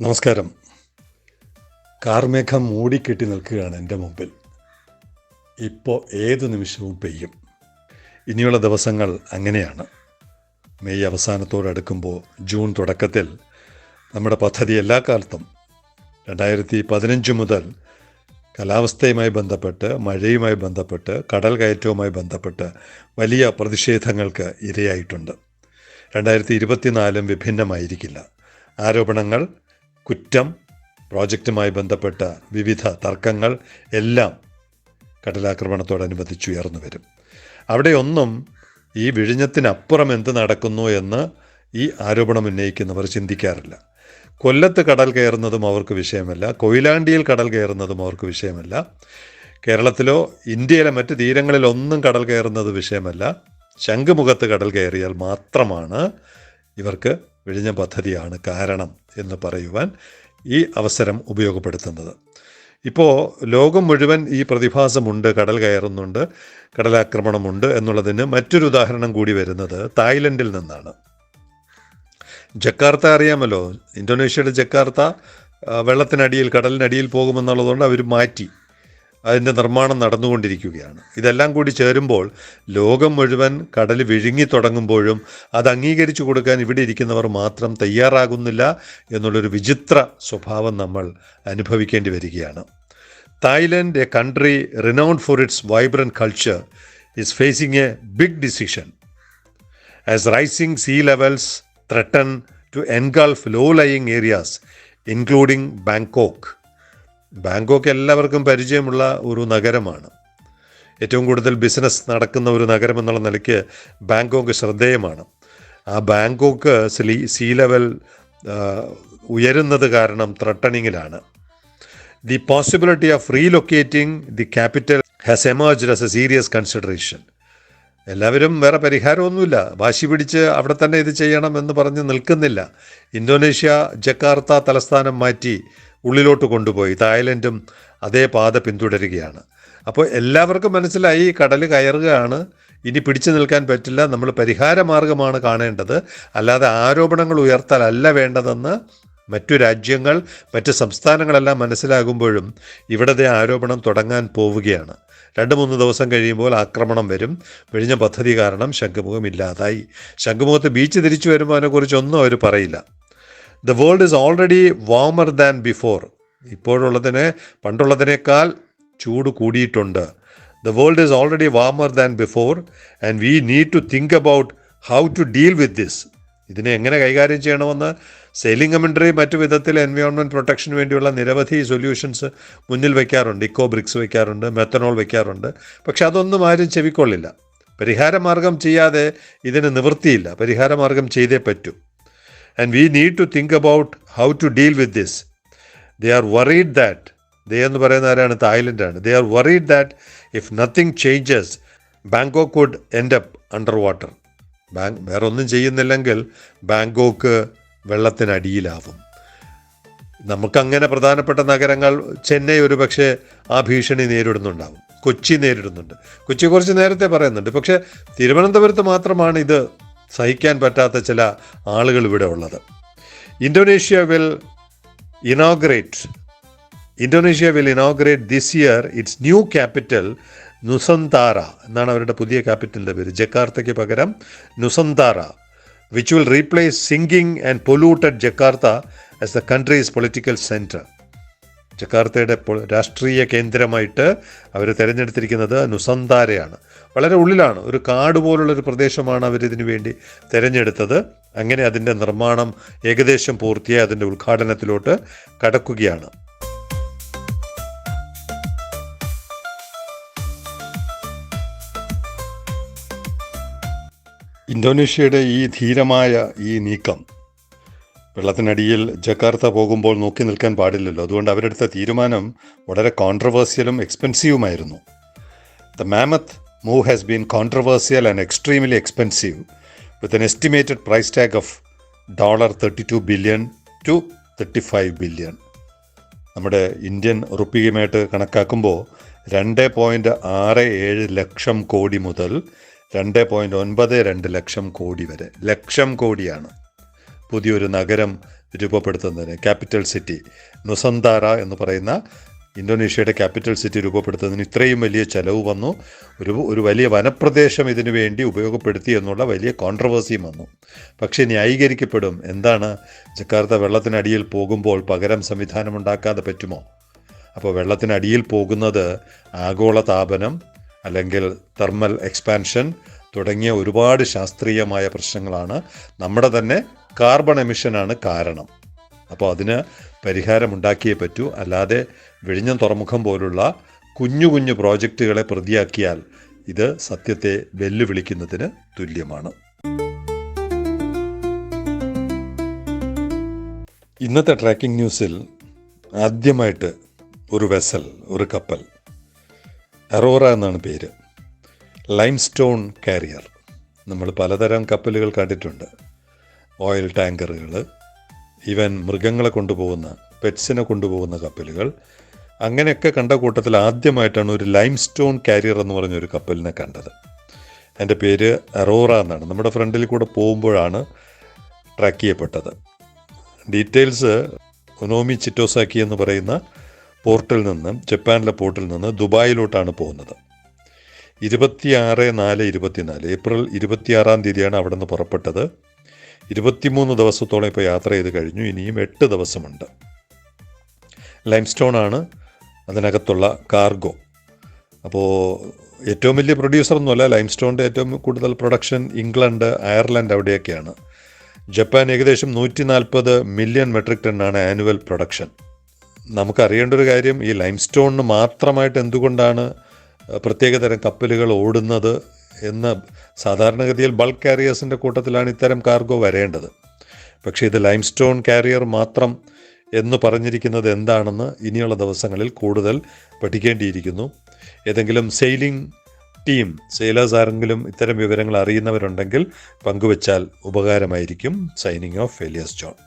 നമസ്കാരം. കാർമേഘം മൂടിക്കെട്ടി നിൽക്കുകയാണ് എന്റെ മുമ്പിൽ. ഇപ്പോൾ ഏത് നിമിഷവും പെയ്യും. ഇനിയുള്ള ദിവസങ്ങൾ അങ്ങനെയാണ്. മെയ് അവസാനത്തോടടുക്കുമ്പോൾ ജൂൺ തുടക്കത്തിൽ നമ്മുടെ പദ്ധതി എല്ലാ കാലത്തും രണ്ടായിരത്തി പതിനഞ്ച് മുതൽ കാലാവസ്ഥയുമായി ബന്ധപ്പെട്ട് മഴയുമായി ബന്ധപ്പെട്ട് കടൽ കയറ്റവുമായി ബന്ധപ്പെട്ട് വലിയ പ്രതിഷേധങ്ങൾക്ക് ഇരയായിട്ടുണ്ട്. രണ്ടായിരത്തി ഇരുപത്തിനാലും വിഭിന്നമായിരിക്കില്ല. ആരോപണങ്ങൾ കുറ്റം പ്രോജക്റ്റുമായി ബന്ധപ്പെട്ട വിവിധ തർക്കങ്ങൾ എല്ലാം കടലാക്രമണത്തോടനുബന്ധിച്ച് ഉയർന്നു വരും. അവിടെയൊന്നും ഈ വിഴിഞ്ഞത്തിനപ്പുറം എന്ത് നടക്കുന്നു എന്ന് ഈ ആരോപണം ഉന്നയിക്കുന്നവർ ചിന്തിക്കാറില്ല. കൊല്ലത്ത് കടൽ കയറുന്നതും അവർക്ക് വിഷയമല്ല കൊയിലാണ്ടിയിൽ കടൽ കയറുന്നതും അവർക്ക് വിഷയമല്ല കേരളത്തിലോ ഇന്ത്യയിലെ മറ്റ് തീരങ്ങളിലൊന്നും കടൽ കയറുന്നത് വിഷയമല്ല. ശംഖുമുഖത്ത് കടൽ കയറിയാൽ മാത്രമാണ് ഇവർക്ക് വിഴിഞ്ഞ പദ്ധതിയാണ് കാരണം എന്ന് പറയുവാൻ ഈ അവസരം ഉപയോഗപ്പെടുത്തുന്നത്. ഇപ്പോൾ ലോകം മുഴുവൻ ഈ പ്രതിഭാസമുണ്ട് കടൽ കയറുന്നുണ്ട് കടലാക്രമണമുണ്ട് എന്നുള്ളതിന് മറ്റൊരു ഉദാഹരണം കൂടി വരുന്നത് തായ്ലൻഡിൽ നിന്നാണ്. ജക്കാർത്ത അറിയാമല്ലോ? ഇന്തോനേഷ്യയുടെ ജക്കാർത്ത വെള്ളത്തിനടിയിൽ കടലിനടിയിൽ പോകുമെന്നുള്ളതുകൊണ്ട് അവർ മാറ്റി. അതിന്റെ നിർമ്മാണം നടന്നുകൊണ്ടിരിക്കുകയാണ്. ഇതെല്ലാം കൂടി ചേരുമ്പോൾ ലോകം മുഴുവൻ കടൽ വിഴുങ്ങി തുടങ്ങുമ്പോഴും അത് അംഗീകരിച്ചു കൊടുക്കാൻ ഇവിടെ ഇരിക്കുന്നവർ മാത്രം തയ്യാറാകുന്നില്ല എന്നുള്ളൊരു വിചിത്ര സ്വഭാവം നമ്മൾ അനുഭവിക്കേണ്ടി വരികയാണ്. Thailand a country renowned for its vibrant culture is facing a big decision as rising sea levels threaten to engulf low lying areas including Bangkok എല്ലാവർക്കും പരിചയമുള്ള ഒരു നഗരമാണ്. ഏറ്റവും കൂടുതൽ ബിസിനസ് നടക്കുന്ന ഒരു നഗരം എന്നുള്ള നിലയ്ക്ക് ബാങ്കോക്ക് ശ്രദ്ധേയമാണ്. ആ ബാങ്കോക്ക് സീ സീ ലെവൽ ഉയരുന്നത് കാരണം ത്രട്ടണിങ്ങിലാണ്. The possibility of re relocating the capital has emerged as a serious consideration എല്ലാവരും വേറെ പരിഹാരമൊന്നുമില്ല. വാശി പിടിച്ച് അവിടെ തന്നെ ഇത് ചെയ്യണം എന്ന് പറഞ്ഞ് നിൽക്കുന്നില്ല. ഇന്തോനേഷ്യ ജക്കാർത്ത തലസ്ഥാനം മാറ്റി ഉള്ളിലോട്ട് കൊണ്ടുപോയി. തായ്ലൻഡും അതേ പാത പിന്തുടരുകയാണ്. അപ്പോൾ എല്ലാവർക്കും മനസ്സിലായി കടൽ കയറുകയാണ്. ഇനി പിടിച്ചു നിൽക്കാൻ പറ്റില്ല. നമ്മൾ പരിഹാര മാർഗമാണ് കാണേണ്ടത്. അല്ലാതെ ആരോപണങ്ങൾ ഉയർത്താലല്ല വേണ്ടതെന്ന് മറ്റു രാജ്യങ്ങൾ മറ്റ് സംസ്ഥാനങ്ങളെല്ലാം മനസ്സിലാകുമ്പോഴും ഇവിടത്തെ ആരോപണം തുടങ്ങാൻ പോവുകയാണ്. രണ്ട് മൂന്ന് ദിവസം കഴിയുമ്പോൾ ആക്രമണം വരും. വിഴിഞ്ഞ പദ്ധതി കാരണം ശംഖുമുഖം ഇല്ലാതായി. ശംഖുമുഖത്ത് ബീച്ച് തിരിച്ചു വരുമ്പോൾ അതിനെക്കുറിച്ചൊന്നും അവർ പറയില്ല. The world is already warmer than before ഇപ്പോഴുള്ളതിനെ പണ്ടുള്ളതിനേക്കാൾ ചൂട് കൂടിയിട്ടുണ്ട്. The world is already warmer than before and we need to think about how to deal with this ഇതിനെ എങ്ങനെ കൈകാര്യം ചെയ്യണമെന്ന് സെയിലിംഗ് കമൻട്രി മറ്റു വിധത്തിൽ എൻവയോൺമെന്റ് പ്രൊട്ടക്ഷന് വേണ്ടിയുള്ള നിരവധി സൊല്യൂഷൻസ് മുന്നിൽ വയ്ക്കാറുണ്ട്. ഇക്കോ ബ്രിക്സ് വയ്ക്കാറുണ്ട് മെത്തനോൾ വയ്ക്കാറുണ്ട്. പക്ഷെ അതൊന്നും ആരും ചെവിക്കൊള്ളില്ല. പരിഹാരമാർഗം ചെയ്യാതെ ഇതിന് നിവൃത്തിയില്ല. പരിഹാരമാർഗം ചെയ്തേ പറ്റൂ. And we need to think about how to deal with this they are worried that they എന്ന് പറയുന്ന ആരാണ്? തായ്ലൻഡാണ് they are worried that if nothing changes Bangkok would end up under water Bangkok വേറെ ഒന്നും ചെയ്യുന്നില്ലെങ്കിൽ ബാങ്കോക്ക് വെള്ളത്തിനടിയിലാവും. നമുക്കങ്ങനെ പ്രധാനപ്പെട്ട നഗരങ്ങൾ ചെന്നൈ ഒരു പക്ഷേ ആ ഭീഷണി നേരിടുന്നുണ്ടാവും. കൊച്ചി നേരിടുന്നുണ്ട്. കൊച്ചി കുറച്ച് നേരത്തെ പറയുന്നുണ്ട്. പക്ഷേ തിരുവനന്തപുരത്ത് മാത്രമാണ് ഇത് സഹിക്കാൻ പറ്റാത്ത ചില ആളുകൾ ഇവിടെ ഉള്ളത്. Indonesia will inaugurate Indonesia will inaugurate this year its new capital Nusantara എന്നാണ് അവരുടെ പുതിയ ക്യാപിറ്റലിന്റെ പേര്. ജക്കാർത്തയ്ക്ക് പകരം Nusantara which will replace sinking and polluted Jakarta as the country's political centre ജക്കാർത്തയുടെ രാഷ്ട്രീയ കേന്ദ്രമായിട്ട് അവർ തിരഞ്ഞെടുത്തിരിക്കുന്നത് നുസന്താരയാണ്. വളരെ ഉള്ളിലാണ്. ഒരു കാട് പോലുള്ളൊരു പ്രദേശമാണ് അവരിതിനു വേണ്ടി തിരഞ്ഞെടുത്തത്. അങ്ങനെ അതിന്റെ നിർമ്മാണം ഏകദേശം പൂർത്തിയായി അതിന്റെ ഉദ്ഘാടനത്തിലോട്ട് കടക്കുകയാണ്. ഇന്തോനേഷ്യയുടെ ഈ ധീരമായ ഈ നീക്കം വെള്ളത്തിനടിയിൽ ജക്കാർത്ത പോകുമ്പോൾ നോക്കി നിൽക്കാൻ പാടില്ലല്ലോ. അതുകൊണ്ട് അവരെടുത്ത തീരുമാനം വളരെ കോൺട്രവേഴ്സ്യലും എക്സ്പെൻസീവുമായിരുന്നു the mammoth move has been controversial and extremely expensive with an estimated price tag of dollar thirty two billion to thirty five billion നമ്മുടെ ഇന്ത്യൻ റുപ്പിയുമായിട്ട് കണക്കാക്കുമ്പോൾ രണ്ട് പോയിന്റ് ആറ് ഏഴ് ലക്ഷം കോടി മുതൽ രണ്ട് പോയിന്റ് ഒൻപത് രണ്ട് ലക്ഷം കോടി വരെ ലക്ഷം കോടിയാണ്. പുതിയൊരു നഗരം രൂപപ്പെടുത്തുന്നതിന് ക്യാപിറ്റൽ സിറ്റി നുസന്താര എന്ന് പറയുന്ന ഇന്തോനേഷ്യയുടെ ക്യാപിറ്റൽ സിറ്റി രൂപപ്പെടുത്തുന്നതിന് ഇത്രയും വലിയ ചെലവ് വന്നു. ഒരു ഒരു വലിയ വനപ്രദേശം ഇതിനു വേണ്ടി ഉപയോഗപ്പെടുത്തി എന്നുള്ള വലിയ കോൺട്രവേഴ്സിയും വന്നു. പക്ഷേ ന്യായീകരിക്കപ്പെടും. എന്താണ്? ജക്കാർത്ത വെള്ളത്തിനടിയിൽ പോകുമ്പോൾ പകരം സംവിധാനം ഉണ്ടാക്കാതെ പറ്റുമോ? അപ്പോൾ വെള്ളത്തിനടിയിൽ പോകുന്നത് ആഗോള താപനം അല്ലെങ്കിൽ തെർമൽ എക്സ്പാൻഷൻ തുടങ്ങിയ ഒരുപാട് ശാസ്ത്രീയമായ പ്രശ്നങ്ങളാണ്. നമ്മുടെ തന്നെ കാർബൺ എമിഷനാണ് കാരണം. അപ്പോൾ അതിന് പരിഹാരമുണ്ടാക്കിയേ പറ്റൂ. അല്ലാതെ വിഴിഞ്ഞം തുറമുഖം പോലുള്ള കുഞ്ഞു കുഞ്ഞു പ്രോജക്റ്റുകളെ പ്രതിയാക്കിയാൽ ഇത് സത്യത്തെ വെല്ലുവിളിക്കുന്നതിന് തുല്യമാണ്. ഇന്നത്തെ ട്രാക്കിംഗ് ന്യൂസിൽ ആദ്യമായിട്ട് ഒരു വെസൽ ഒരു കപ്പൽ. അറോറ എന്നാണ് പേര്. Limestone carrier. നമ്മൾ പലതരം കപ്പലുകൾ കണ്ടിട്ടുണ്ട്. ഓയിൽ ടാങ്കറുകൾ ഈവൻ മൃഗങ്ങളെ കൊണ്ടുപോകുന്ന പെറ്റ്സിനെ കൊണ്ടുപോകുന്ന കപ്പലുകൾ. അങ്ങനെയൊക്കെ കണ്ട കൂട്ടത്തിൽ ആദ്യമായിട്ടാണ് ഒരു ലൈം സ്റ്റോൺ കാരിയർ എന്ന് പറഞ്ഞൊരു കപ്പലിനെ കണ്ടത്. എന്റെ പേര് അറോറ എന്നാണ്. നമ്മുടെ ഫ്രണ്ടിൽ കൂടെ പോകുമ്പോഴാണ് ട്രാക്ക് ചെയ്യപ്പെട്ടത്. ഡീറ്റെയിൽസ് ഒനോമി ചിറ്റോസാക്കി എന്ന് പറയുന്ന പോർട്ടിൽ നിന്ന് ജപ്പാനിലെ പോർട്ടിൽ നിന്ന് ദുബായിലോട്ടാണ് പോകുന്നത്. ഇരുപത്തിയാറ് നാല് ഇരുപത്തിനാല് ഏപ്രിൽ ഇരുപത്തിയാറാം തീയതിയാണ് അവിടെ നിന്ന് പുറപ്പെട്ടത്. ഇരുപത്തിമൂന്ന് ദിവസത്തോളം ഇപ്പോൾ യാത്ര ചെയ്ത് കഴിഞ്ഞു. ഇനിയും എട്ട് ദിവസമുണ്ട്. ലൈംസ്റ്റോൺ ആണ് അതിനകത്തുള്ള കാർഗോ. അപ്പോൾ ഏറ്റവും വലിയ പ്രൊഡ്യൂസർ ഒന്നുമല്ല ലൈംസ്റ്റോണിന്റെ ഏറ്റവും കൂടുതൽ പ്രൊഡക്ഷൻ ഇംഗ്ലണ്ട് അയർലൻഡ് അവിടെയൊക്കെയാണ്. ജപ്പാൻ ഏകദേശം നൂറ്റി നാൽപ്പത് മില്യൺ മെട്രിക് ടൺ ആണ് ആനുവൽ പ്രൊഡക്ഷൻ. നമുക്കറിയേണ്ട ഒരു കാര്യം ഈ ലൈംസ്റ്റോണിന് മാത്രമായിട്ട് എന്തുകൊണ്ടാണ് പ്രത്യേകതരം കപ്പലുകൾ ഓടുന്നത് എന്ന് സാധാരണഗതിയിൽ ബൾക്ക് കാരിയേഴ്സിന്റെ കൂട്ടത്തിലാണ് ഇത്തരം കാർഗോ വരേണ്ടത്. പക്ഷേ ഇത് ലൈം സ്റ്റോൺ കാരിയർ മാത്രം എന്ന് പറഞ്ഞിരിക്കുന്നത് എന്താണെന്ന് ഇനിയുള്ള ദിവസങ്ങളിൽ കൂടുതൽ പഠിക്കേണ്ടിയിരിക്കുന്നു. ഏതെങ്കിലും സെയിലിംഗ് ടീം സെയിലേഴ്സ് ആരെങ്കിലും ഇത്തരം വിവരങ്ങൾ അറിയുന്നവരുണ്ടെങ്കിൽ പങ്കുവച്ചാൽ ഉപകാരമായിരിക്കും. Signing off Felius John.